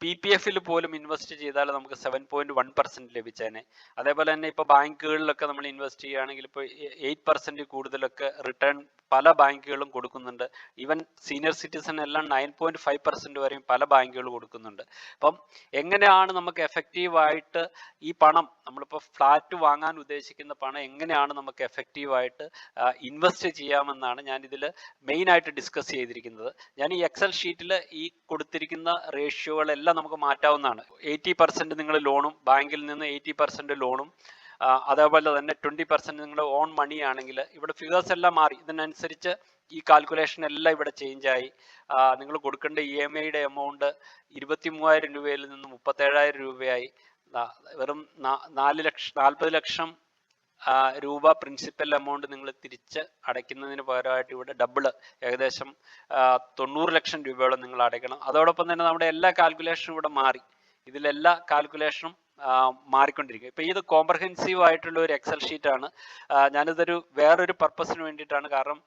പി പി എഫിൽ പോലും ഇൻവെസ്റ്റ് ചെയ്താൽ നമുക്ക് സെവൻ പോയിന്റ് വൺ പെർസെന്റ് ലഭിച്ചേനെ. അതേപോലെ തന്നെ ഇപ്പോൾ ബാങ്കുകളിലൊക്കെ നമ്മൾ ഇൻവെസ്റ്റ് ചെയ്യുകയാണെങ്കിൽ ഇപ്പോൾ എയ്റ്റ് പെർസെന്റ് കൂടുതലൊക്കെ റിട്ടേൺ പല ബാങ്കുകളും കൊടുക്കുന്നുണ്ട്. ഈവൻ സീനിയർ സിറ്റിസൺ എല്ലാം നയൻ പോയിന്റ് ഫൈവ് പെർസെന്റ് വരെയും പല ബാങ്കുകൾ കൊടുക്കുന്നുണ്ട്. അപ്പം എങ്ങനെയാണ് നമുക്ക് എഫക്റ്റീവായിട്ട് ഈ പണം നമ്മളിപ്പോൾ ഫ്ലാറ്റ് വാങ്ങാൻ ഉദ്ദേശിക്കുന്ന പണം എങ്ങനെയാണ് നമുക്ക് എഫക്റ്റീവായിട്ട് ഇൻവെസ്റ്റ് ചെയ്യാമെന്നാണ് ഞാൻ ഇതിൽ മെയിനായിട്ട് ഡിസ്കസ് ചെയ്തിരിക്കുന്നത്. ഞാൻ ഈ എക്സൽ ഷീറ്റിൽ ഈ കൊടുത്തിരിക്കുന്ന റേഷ്യോകളെല്ലാം നമുക്ക് മാറ്റാവുന്നതാണ്. എയ്റ്റി പെർസെന്റ് നിങ്ങൾ ലോണും ബാങ്കിൽ നിന്ന് എയ്റ്റി പെർസെന്റ് ലോണും അതേപോലെ തന്നെ ട്വന്റി പെർസെന്റ് നിങ്ങൾ ഓൺ മണി ആണെങ്കിൽ ഇവിടെ ഫിഗേഴ്സ് എല്ലാം മാറി. ഇതിനനുസരിച്ച് ഈ കാൽക്കുലേഷൻ എല്ലാം ഇവിടെ ചേഞ്ച് ആയി. നിങ്ങൾ കൊടുക്കേണ്ട ഇ എം ഐയുടെ എമൗണ്ട് ഇരുപത്തി മൂവായിരം രൂപയിൽ നിന്ന് മുപ്പത്തേഴായിരം രൂപയായി. വെറും നാല് ലക്ഷം നാൽപ്പത് ലക്ഷം രൂപ പ്രിൻസിപ്പൽ എമൗണ്ട് നിങ്ങൾ തിരിച്ച് അടയ്ക്കുന്നതിന് പകരമായിട്ട് ഇവിടെ ഡബിൾ ഏകദേശം തൊണ്ണൂറ് ലക്ഷം രൂപയോളം നിങ്ങൾ അടയ്ക്കണം. അതോടൊപ്പം തന്നെ നമ്മുടെ എല്ലാ കാൽക്കുലേഷനും ഇവിടെ മാറി. ഇതിലെല്ലാ കാൽക്കുലേഷനും മാറിക്കൊണ്ടിരിക്കും. ഇപ്പൊ ഇത് കോംപ്രഹെൻസീവ് ആയിട്ടുള്ള ഒരു എക്സൽ ഷീറ്റ് ആണ്. ഞാനിതൊരു വേറൊരു പർപ്പസിന് വേണ്ടിയിട്ടാണ്. കാരണം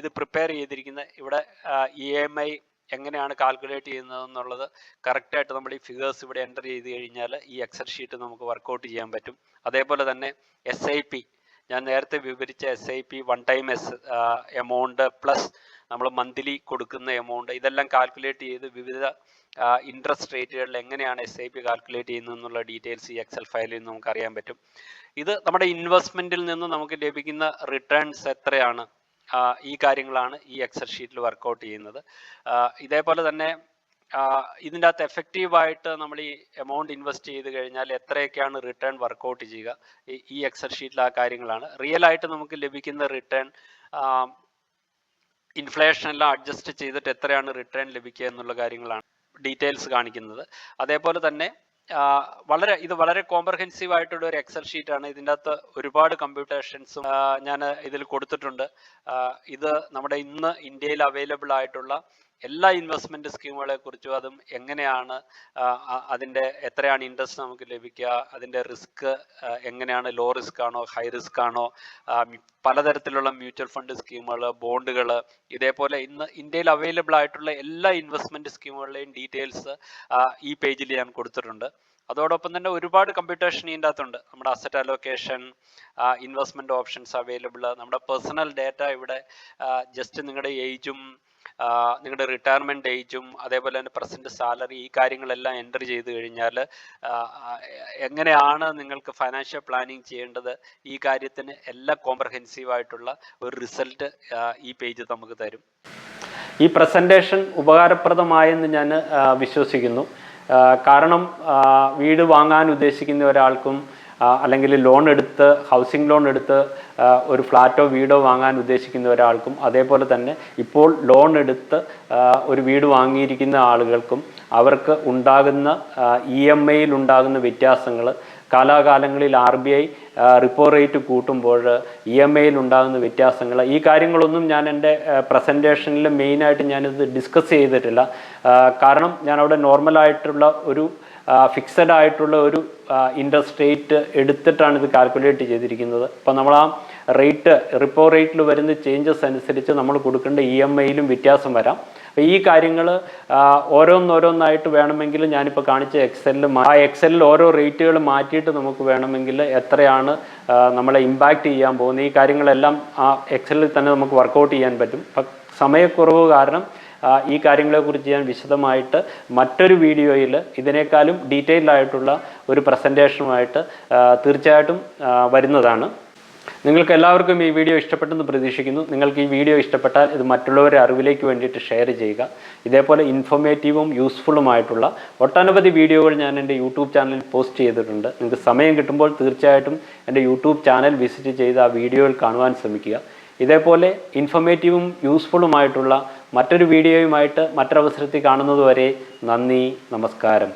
ഇത് പ്രിപ്പയർ ചെയ്തിരിക്കുന്നത്. ഇവിടെ ഇ എം ഐ എങ്ങനെയാണ് കാൽക്കുലേറ്റ് ചെയ്യുന്നത് എന്നുള്ളത് കറക്റ്റായിട്ട് നമ്മൾ ഈ ഫിഗേഴ്സ് ഇവിടെ എന്റർ ചെയ്ത് കഴിഞ്ഞാൽ ഈ എക്സൽ ഷീറ്റ് നമുക്ക് വർക്കൗട്ട് ചെയ്യാൻ പറ്റും. അതേപോലെ തന്നെ എസ് ഐ പി ഞാൻ നേരത്തെ വിവരിച്ച S I P one time S amount plus നമ്മൾ മന്ത്ലി കൊടുക്കുന്ന എമൗണ്ട് ഇതെല്ലാം കാൽക്കുലേറ്റ് ചെയ്ത് വിവിധ ഇൻട്രസ്റ്റ് റേറ്റുകളിൽ എങ്ങനെയാണ് എസ് ഐ പി കാൽക്കുലേറ്റ് ചെയ്യുന്നതെന്നുള്ള ഡീറ്റെയിൽസ് ഈ എക്സൽ ഫയലിൽ നിന്ന് നമുക്ക് അറിയാൻ പറ്റും. ഇത് നമ്മുടെ ഇൻവെസ്റ്റ്മെന്റിൽ നിന്ന് നമുക്ക് ലഭിക്കുന്ന റിട്ടേൺസ് എത്രയാണ്? ഈ കാര്യങ്ങളാണ് ഈ എക്സൽ ഷീറ്റിൽ വർക്കൗട്ട് ചെയ്യുന്നത്. ഇതേപോലെ തന്നെ ഇതിന്റെ അകത്ത് എഫക്റ്റീവായിട്ട് നമ്മൾ ഈ എമൗണ്ട് ഇൻവെസ്റ്റ് ചെയ്ത് കഴിഞ്ഞാൽ എത്രയൊക്കെയാണ് റിട്ടേൺ വർക്കൗട്ട് ചെയ്യുക? ഈ- എക്സൽ ഷീറ്റിൽ ആ കാര്യങ്ങളാണ്. റിയൽ ആയിട്ട് നമുക്ക് ലഭിക്കുന്ന റിട്ടേൺ ഇൻഫ്ലേഷൻ എല്ലാം അഡ്ജസ്റ്റ് ചെയ്തിട്ട് എത്രയാണ് റിട്ടേൺ ലഭിക്കുക എന്നുള്ള കാര്യങ്ങളാണ് ഡീറ്റെയിൽസ് കാണിക്കുന്നത്. അതേപോലെ തന്നെ വളരെ ഇത് വളരെ കോംപ്രഹെൻസീവ് ആയിട്ടുള്ള ഒരു എക്സൽ ഷീറ്റ് ആണ്. ഇതിന്റെ അകത്ത് ഒരുപാട് കമ്പ്യൂട്ടേഷൻസും ഞാൻ ഇതിൽ കൊടുത്തിട്ടുണ്ട്. ഇത് നമ്മുടെ ഇന്ന് ഇന്ത്യയിൽ അവൈലബിൾ ആയിട്ടുള്ള എല്ലാ ഇൻവെസ്റ്റ്മെന്റ് സ്കീമുകളെ കുറിച്ചും അതും എങ്ങനെയാണ് അതിന്റെ എത്രയാണ് ഇൻട്രസ്റ്റ് നമുക്ക് ലഭിക്കുക അതിന്റെ റിസ്ക് എങ്ങനെയാണ് ലോ റിസ്ക് ആണോ ഹൈ റിസ്ക് ആണോ പലതരത്തിലുള്ള മ്യൂച്വൽ ഫണ്ട് സ്കീമുകൾ ബോണ്ടുകൾ ഇതേപോലെ ഇന്ന് ഇന്ത്യയിൽ അവൈലബിൾ ആയിട്ടുള്ള എല്ലാ ഇൻവെസ്റ്റ്മെന്റ് സ്കീമുകളുടെയും ഡീറ്റെയിൽസ് ഈ പേജിൽ ഞാൻ കൊടുത്തിട്ടുണ്ട്. അതോടൊപ്പം തന്നെ ഒരുപാട് കമ്പ്യൂട്ടേഷൻ ഇതിന്റെ അകത്തുണ്ട്. നമ്മുടെ asset allocation investment options available നമ്മുടെ പേഴ്സണൽ ഡേറ്റ ഇവിടെ ജസ്റ്റ് നിങ്ങളുടെ ഏജും നിങ്ങളുടെ റിട്ടയർമെന്റ് ഏജും അതേപോലെ തന്നെ പ്രസന്റ് സാലറി ഈ കാര്യങ്ങളെല്ലാം എന്റർ ചെയ്ത് കഴിഞ്ഞാൽ എങ്ങനെയാണ് നിങ്ങൾക്ക് ഫൈനാൻഷ്യൽ പ്ലാനിങ് ചെയ്യേണ്ടത്? ഈ കാര്യത്തിന് എല്ലാം കോംപ്രഹെൻസീവ് ആയിട്ടുള്ള ഒരു റിസൾട്ട് ഈ പേജ് നമുക്ക് തരും. ഈ പ്രസന്റേഷൻ ഉപകാരപ്രദമായെന്ന് ഞാൻ വിശ്വസിക്കുന്നു. കാരണം വീട് വാങ്ങാൻ ഉദ്ദേശിക്കുന്ന ഒരാൾക്കും അല്ലെങ്കിൽ ലോൺ എടുത്ത് ഹൗസിംഗ് ലോൺ എടുത്ത് ഒരു ഫ്ലാറ്റോ വീടോ വാങ്ങാൻ ഉദ്ദേശിക്കുന്ന ഒരാൾക്കും അതേപോലെ തന്നെ ഇപ്പോൾ ലോൺ എടുത്ത് ഒരു വീട് വാങ്ങിയിരിക്കുന്ന ആളുകൾക്കും അവർക്ക് ഉണ്ടാകുന്ന ഇ എം ഐയിൽ ഉണ്ടാകുന്ന വ്യത്യാസങ്ങൾ കാലാകാലങ്ങളിൽ R B I repo rate കൂട്ടുമ്പോൾ ഇ എം ഐയിൽ ഉണ്ടാകുന്ന വ്യത്യാസങ്ങൾ ഈ കാര്യങ്ങളൊന്നും ഞാൻ എന്റെ പ്രസന്റേഷനിൽ മെയിനായിട്ട് ഞാനിത് ഡിസ്കസ് ചെയ്തിട്ടില്ല. കാരണം ഞാൻ അവിടെ നോർമലായിട്ടുള്ള ഒരു ഫിക്സഡ് ആയിട്ടുള്ള ഒരു ഇൻട്രസ്റ്റ് റേറ്റ് എടുത്തിട്ടാണ് ഇത് കാൽക്കുലേറ്റ് ചെയ്തിരിക്കുന്നത്. അപ്പോൾ നമ്മൾ ആ റേറ്റ് റിപ്പോ റേറ്റിൽ വരുന്ന ചേഞ്ചസ് അനുസരിച്ച് നമ്മൾ കൊടുക്കേണ്ട ഇ എം ഐയിലും വ്യത്യാസം വരാം. അപ്പോൾ ഈ കാര്യങ്ങൾ ഓരോന്നോരോന്നായിട്ട് വേണമെങ്കിൽ ഞാനിപ്പോൾ കാണിച്ച എക്സലിൽ ആ എക്സലിൽ ഓരോ റേറ്റുകൾ മാറ്റിയിട്ട് നമുക്ക് വേണമെങ്കിൽ എത്രയാണ് നമ്മളെ ഇമ്പാക്റ്റ് ചെയ്യാൻ പോകുന്നത്. ഈ കാര്യങ്ങളെല്ലാം ആ എക്സലിൽ തന്നെ നമുക്ക് വർക്കൗട്ട് ചെയ്യാൻ പറ്റും. സമയക്കുറവ് കാരണം ഈ കാര്യങ്ങളെക്കുറിച്ച് ഞാൻ വിശദമായിട്ട് മറ്റൊരു വീഡിയോയിൽ ഇതിനേക്കാളും ഡീറ്റെയിൽഡ് ആയിട്ടുള്ള ഒരു പ്രസന്റേഷനുമായിട്ട് തീർച്ചയായിട്ടും വരുന്നതാണ്. നിങ്ങൾക്ക് എല്ലാവർക്കും ഈ വീഡിയോ ഇഷ്ടപ്പെട്ടെന്ന് പ്രതീക്ഷിക്കുന്നു. നിങ്ങൾക്ക് ഈ വീഡിയോ ഇഷ്ടപ്പെട്ടാൽ ഇത് മറ്റുള്ളവരുടെ അറിവിലേക്ക് വേണ്ടിയിട്ട് ഷെയർ ചെയ്യുക. ഇതേപോലെ ഇൻഫോർമേറ്റീവും യൂസ്ഫുള്ളുമായിട്ടുള്ള ഒട്ടനവധി വീഡിയോകൾ ഞാൻ എന്റെ യൂട്യൂബ് ചാനലിൽ പോസ്റ്റ് ചെയ്തിട്ടുണ്ട്. നിങ്ങൾക്ക് സമയം കിട്ടുമ്പോൾ തീർച്ചയായിട്ടും എന്റെ യൂട്യൂബ് ചാനൽ വിസിറ്റ് ചെയ്ത് ആ വീഡിയോയിൽ കാണുവാൻ ശ്രമിക്കുക. ഇതേപോലെ ഇൻഫർമേറ്റീവും യൂസ്ഫുള്ളുമായിട്ടുള്ള മറ്റൊരു വീഡിയോയുമായിട്ട് മറ്റൊരവസരത്തിൽ കാണുന്നതുവരെ നന്ദി നമസ്കാരം.